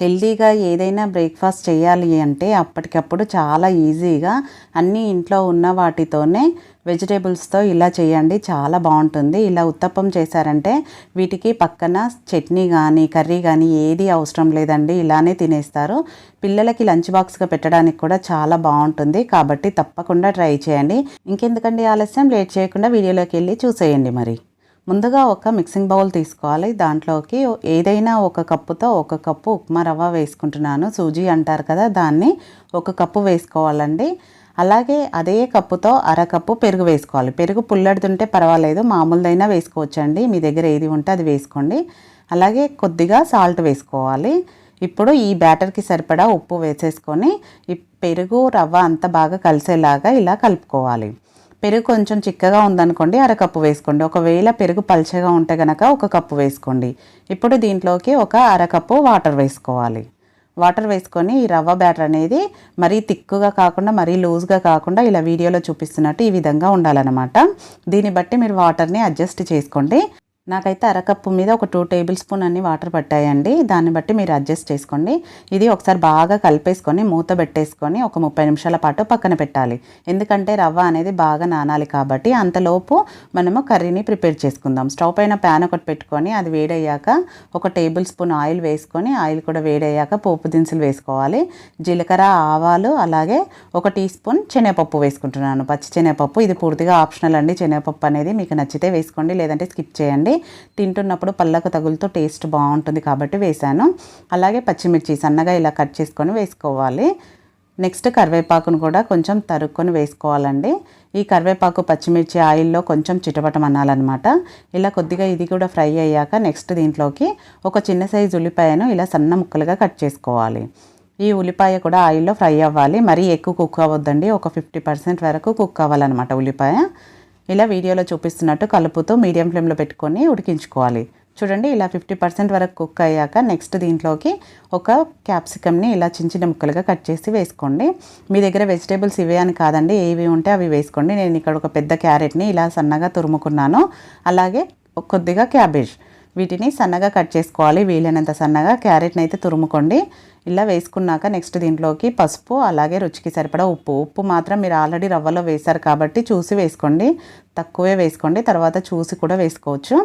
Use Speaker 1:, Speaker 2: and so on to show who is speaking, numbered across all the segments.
Speaker 1: హెల్దీగా ఏదైనా బ్రేక్ఫాస్ట్ చేయాలి అంటే అప్పటికప్పుడు చాలా ఈజీగా అన్నీ ఇంట్లో ఉన్న వాటితోనే వెజిటేబుల్స్తో ఇలా చేయండి చాలా బాగుంటుంది ఇలా ఉత్తప్పం చేశారంటే వీటికి పక్కన చట్నీ కానీ కర్రీ కానీ ఏది అవసరం లేదండి ఇలానే తినేస్తారు పిల్లలకి లంచ్ బాక్స్గా పెట్టడానికి కూడా చాలా బాగుంటుంది కాబట్టి తప్పకుండా ట్రై చేయండి ఇంకెందుకండి ఆలస్యం లేట్ చేయకుండా వీడియోలోకి వెళ్ళి చూసేయండి మరి ముందుగా ఒక మిక్సింగ్ బౌల్ తీసుకోవాలి దాంట్లోకి ఏదైనా ఒక కప్పుతో ఒక కప్పు ఉప్మా రవ్వ వేసుకుంటున్నాను సూజీ అంటారు కదా దాన్ని ఒక కప్పు వేసుకోవాలండి అలాగే అదే కప్పుతో అరకప్పు పెరుగు వేసుకోవాలి పెరుగు పుల్లడుతుంటే పర్వాలేదు మామూలుదైనా వేసుకోవచ్చండి మీ దగ్గర ఏది ఉంటే అది వేసుకోండి అలాగే కొద్దిగా సాల్ట్ వేసుకోవాలి ఇప్పుడు ఈ బ్యాటర్కి సరిపడా ఉప్పు వేసేసుకొని ఈ పెరుగు రవ్వ అంత బాగా కలిసేలాగా ఇలా కలుపుకోవాలి పెరుగు కొంచెం చిక్కగా ఉందనుకోండి అరకప్పు వేసుకోండి ఒకవేళ పెరుగు పల్చగా ఉంటే గనక ఒక కప్పు వేసుకోండి ఇప్పుడు దీంట్లోకి ఒక అరకప్పు వాటర్ వేసుకోవాలి వాటర్ వేసుకొని ఈ రవ్వ బ్యాటర్ అనేది మరీ తిక్కుగా కాకుండా మరీ లూజ్గా కాకుండా ఇలా వీడియోలో చూపిస్తున్నట్టు ఈ విధంగా ఉండాలన్నమాట దీన్ని బట్టి మీరు వాటర్ని అడ్జస్ట్ చేసుకోండి నాకైతే అరకప్పు మీద ఒక టూ టేబుల్ స్పూన్ అన్ని వాటర్ పట్టాయండి దాన్ని బట్టి మీరు అడ్జస్ట్ చేసుకోండి ఇది ఒకసారి బాగా కలిపేసుకొని మూత పెట్టేసుకొని ఒక ముప్పై నిమిషాల పాటు పక్కన పెట్టాలి ఎందుకంటే రవ్వ అనేది బాగా నానాలి కాబట్టి అంతలోపు మనము కర్రీని ప్రిపేర్ చేసుకుందాం స్టవ్ పైన ప్యాన్ ఒకటి పెట్టుకొని అది వేడయ్యాక ఒక టేబుల్ స్పూన్ ఆయిల్ వేసుకొని ఆయిల్ కూడా వేడయ్యాక పోపు దినుసులు వేసుకోవాలి జీలకర్ర ఆవాలు అలాగే ఒక టీ స్పూన్ శనగపప్పు వేసుకుంటున్నాను పచ్చి శనగపప్పు ఇది పూర్తిగా ఆప్షనల్ అండి శనగపప్పు అనేది మీకు నచ్చితే వేసుకోండి లేదంటే స్కిప్ చేయండి తింటున్నప్పుడు పళ్ళకు తగులుతో టేస్ట్ బాగుంటుంది కాబట్టి వేశాను అలాగే పచ్చిమిర్చి సన్నగా ఇలా కట్ చేసుకొని వేసుకోవాలి నెక్స్ట్ కరివేపాకును కూడా కొంచెం తరుక్కొని వేసుకోవాలండి ఈ కరివేపాకు పచ్చిమిర్చి ఆయిల్లో కొంచెం చిటపటం అనాలన్నమాట ఇలా కొద్దిగా ఇది కూడా ఫ్రై అయ్యాక నెక్స్ట్ దీంట్లోకి ఒక చిన్న సైజు ఉల్లిపాయను ఇలా సన్న ముక్కలుగా కట్ చేసుకోవాలి ఈ ఉల్లిపాయ కూడా ఆయిల్లో ఫ్రై అవ్వాలి మరీ ఎక్కువ కుక్ అవ్వద్దండి ఒక ఫిఫ్టీ పర్సెంట్ వరకు కుక్ అవ్వాలన్నమాట ఉల్లిపాయ ఇలా వీడియోలో చూపిస్తున్నట్టు కలుపుతూ మీడియం ఫ్లేమ్లో పెట్టుకొని ఉడికించుకోవాలి చూడండి ఇలా ఫిఫ్టీ పర్సెంట్ వరకు కుక్ అయ్యాక నెక్స్ట్ దీంట్లోకి ఒక క్యాప్సికమ్ని ఇలా చిన్న చిన్న ముక్కలుగా కట్ చేసి వేసుకోండి మీ దగ్గర వెజిటేబుల్స్ ఇవే అని కాదండి ఏవి ఉంటే అవి వేసుకోండి నేను ఇక్కడ ఒక పెద్ద క్యారెట్ని ఇలా సన్నగా తురుముకున్నాను అలాగే కొద్దిగా క్యాబేజ్ వీటిని సన్నగా కట్ చేసుకోవాలి వీలైనంత సన్నగా క్యారెట్ని అయితే తురుముకోండి ఇలా వేసుకున్నాక నెక్స్ట్ దీంట్లోకి పసుపు అలాగే రుచికి సరిపడా ఉప్పు ఉప్పు మాత్రం మీరు ఆల్రెడీ రవ్వలో వేశారు కాబట్టి చూసి వేసుకోండి తక్కువే వేసుకోండి తర్వాత చూసి కూడా వేసుకోవచ్చు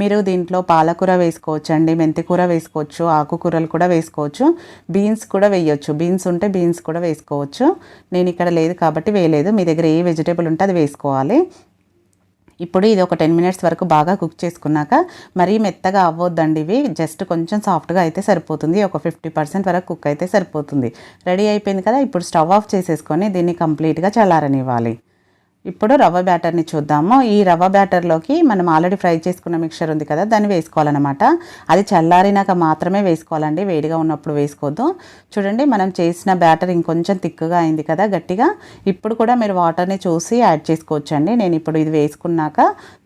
Speaker 1: మీరు దీంట్లో పాలకూర వేసుకోవచ్చు అండి మెంతికూర వేసుకోవచ్చు ఆకుకూరలు కూడా వేసుకోవచ్చు బీన్స్ కూడా వేయొచ్చు బీన్స్ ఉంటే బీన్స్ కూడా వేసుకోవచ్చు నేను ఇక్కడ లేదు కాబట్టి వేయలేదు మీ దగ్గర ఏ వెజిటేబుల్ ఉంటే అది వేసుకోవాలి ఇప్పుడు ఇది ఒక టెన్ మినిట్స్ వరకు బాగా కుక్ చేసుకున్నాక మరీ మెత్తగా అవ్వద్దండి ఇవి జస్ట్ కొంచెం సాఫ్ట్గా అయితే సరిపోతుంది ఒక ఫిఫ్టీ పర్సెంట్ వరకు కుక్ అయితే సరిపోతుంది రెడీ అయిపోయింది కదా ఇప్పుడు స్టవ్ ఆఫ్ చేసేసుకొని దీన్ని కంప్లీట్గా చల్లారనివ్వాలి ఇప్పుడు రవ్వ బ్యాటర్ని చూద్దాము ఈ రవ్వ బ్యాటర్లోకి మనం ఆల్రెడీ ఫ్రై చేసుకున్న మిక్చర్ ఉంది కదా దాన్ని వేసుకోవాలన్నమాట అది చల్లారినాక మాత్రమే వేసుకోవాలండి వేడిగా ఉన్నప్పుడు వేసుకోవద్దు చూడండి మనం చేసిన బ్యాటర్ ఇంకొంచెం తిక్కుగా అయింది కదా గట్టిగా ఇప్పుడు కూడా మీరు వాటర్ని చూసి యాడ్ చేసుకోవచ్చండి నేను ఇప్పుడు ఇది వేసుకున్నాక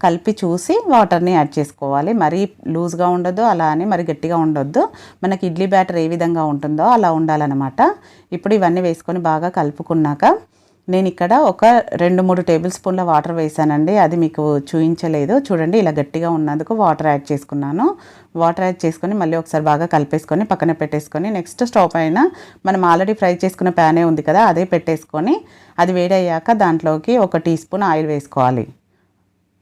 Speaker 1: కలిపి చూసి వాటర్ని యాడ్ చేసుకోవాలి మరీ లూజ్గా ఉండొద్దు అలా అని మరి గట్టిగా ఉండొద్దు మనకి ఇడ్లీ బ్యాటర్ ఏ విధంగా ఉంటుందో అలా ఉండాలన్నమాట ఇప్పుడు ఇవన్నీ వేసుకొని బాగా కలుపుకున్నాక నేను ఇక్కడ ఒక రెండు మూడు టేబుల్ స్పూన్ల వాటర్ వేసానండి అది మీకు చూపించలేదు చూడండి ఇలా గట్టిగా ఉన్నందుకు వాటర్ యాడ్ చేసుకున్నాను వాటర్ యాడ్ చేసుకొని మళ్ళీ ఒకసారి బాగా కలిపేసుకొని పక్కన పెట్టేసుకొని నెక్స్ట్ స్టవ్ పైన మనం ఆల్రెడీ ఫ్రై చేసుకున్న ప్యానే ఉంది కదా అదే పెట్టేసుకొని అది వేడయ్యాక దాంట్లోకి ఒక టీ స్పూన్ ఆయిల్ వేసుకోవాలి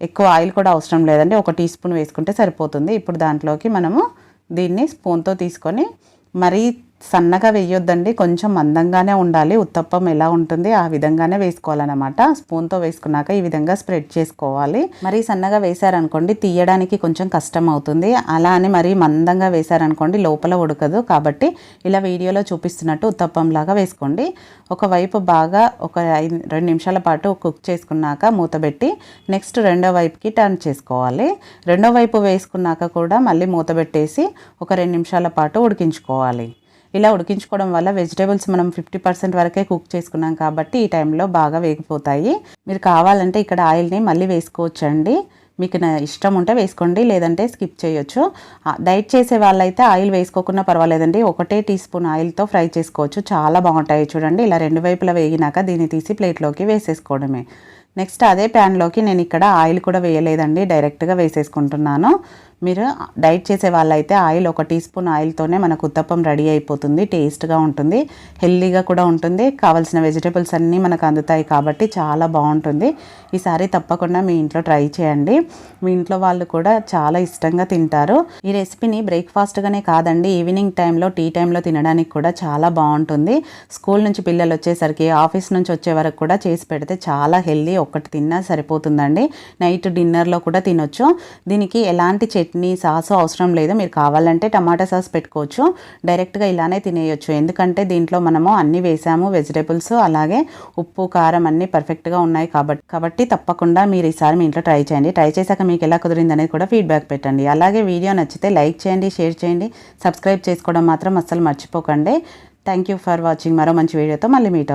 Speaker 1: ఎక్కువ ఆయిల్ కూడా అవసరం లేదండి ఒక టీ స్పూన్ వేసుకుంటే సరిపోతుంది ఇప్పుడు దాంట్లోకి మనము దీన్ని స్పూన్తో తీసుకొని మరీ సన్నగా వేయొద్దండి కొంచెం మందంగానే ఉండాలి ఉత్తప్పం ఎలా ఉంటుంది ఆ విధంగానే వేసుకోవాలన్నమాట స్పూన్తో వేసుకున్నాక ఈ విధంగా స్ప్రెడ్ చేసుకోవాలి మరీ సన్నగా వేశారనుకోండి తీయడానికి కొంచెం కష్టం అవుతుంది అలా అని మరీ మందంగా వేశారనుకోండి లోపల ఉడకదు కాబట్టి ఇలా వీడియోలో చూపిస్తున్నట్టు ఉత్తప్పంలాగా వేసుకోండి ఒకవైపు బాగా ఒక రెండు నిమిషాల పాటు కుక్ చేసుకున్నాక మూతబెట్టి నెక్స్ట్ రెండో వైపుకి టర్న్ చేసుకోవాలి రెండో వైపు వేసుకున్నాక కూడా మళ్ళీ మూతబెట్టేసి ఒక రెండు నిమిషాల పాటు ఉడికించుకోవాలి ఇలా ఉడికించుకోవడం వల్ల వెజిటేబుల్స్ మనం ఫిఫ్టీ పర్సెంట్ వరకే కుక్ చేసుకున్నాం కాబట్టి ఈ టైంలో బాగా వేగిపోతాయి మీరు కావాలంటే ఇక్కడ ఆయిల్ని మళ్ళీ వేసుకోవచ్చండి మీకు ఇష్టం ఉంటే వేసుకోండి లేదంటే స్కిప్ చేయొచ్చు డైట్ చేసే వాళ్ళైతే ఆయిల్ వేసుకోకుండా పర్వాలేదండి ఒకటే టీ స్పూన్ ఆయిల్తో ఫ్రై చేసుకోవచ్చు చాలా బాగుంటాయి చూడండి ఇలా రెండు వైపులా వేగినాక దీన్ని తీసి ప్లేట్లోకి వేసేసుకోవడమే నెక్స్ట్ అదే ప్యాన్లోకి నేను ఇక్కడ ఆయిల్ కూడా వేయలేదండి డైరెక్ట్గా వేసేసుకుంటున్నాను మీరు డైట్ చేసే వాళ్ళైతే ఆయిల్ ఒక టీ స్పూన్ ఆయిల్తోనే మనకు ఉత్తప్పం రెడీ అయిపోతుంది టేస్ట్గా ఉంటుంది హెల్దీగా కూడా ఉంటుంది కావాల్సిన వెజిటేబుల్స్ అన్నీ మనకు అందుతాయి కాబట్టి చాలా బాగుంటుంది ఈసారి తప్పకుండా మీ ఇంట్లో ట్రై చేయండి మీ ఇంట్లో వాళ్ళు కూడా చాలా ఇష్టంగా తింటారు ఈ రెసిపీని బ్రేక్ఫాస్ట్గానే కాదండి ఈవినింగ్ టైంలో టీ టైంలో తినడానికి కూడా చాలా బాగుంటుంది స్కూల్ నుంచి పిల్లలు వచ్చేసరికి ఆఫీస్ నుంచి వచ్చే వరకు కూడా చేసి పెడితే చాలా హెల్దీ ఒక్కటి తిన్నా సరిపోతుందండి నైట్ డిన్నర్లో కూడా తినొచ్చు దీనికి ఎలాంటి చట్నీ సాసు అవసరం లేదు మీరు కావాలంటే టమాటా సాస్ పెట్టుకోవచ్చు డైరెక్ట్గా ఇలానే తినేయొచ్చు ఎందుకంటే దీంట్లో మనము అన్నీ వేసాము వెజిటేబుల్స్ అలాగే ఉప్పు కారం అన్నీ పర్ఫెక్ట్గా ఉన్నాయి కాబట్టి కాబట్టి తప్పకుండా మీరు ఈసారి మీ ఇంట్లో ట్రై చేయండి ట్రై చేశాక మీకు ఎలా కుదిరింది అనేది కూడా ఫీడ్బ్యాక్ పెట్టండి అలాగే వీడియో నచ్చితే లైక్ చేయండి షేర్ చేయండి సబ్స్క్రైబ్ చేసుకోవడం మాత్రం అస్సలు మర్చిపోకండి థ్యాంక్ యూ ఫర్ వాచింగ్ మరో మంచి వీడియోతో మళ్ళీ మీట్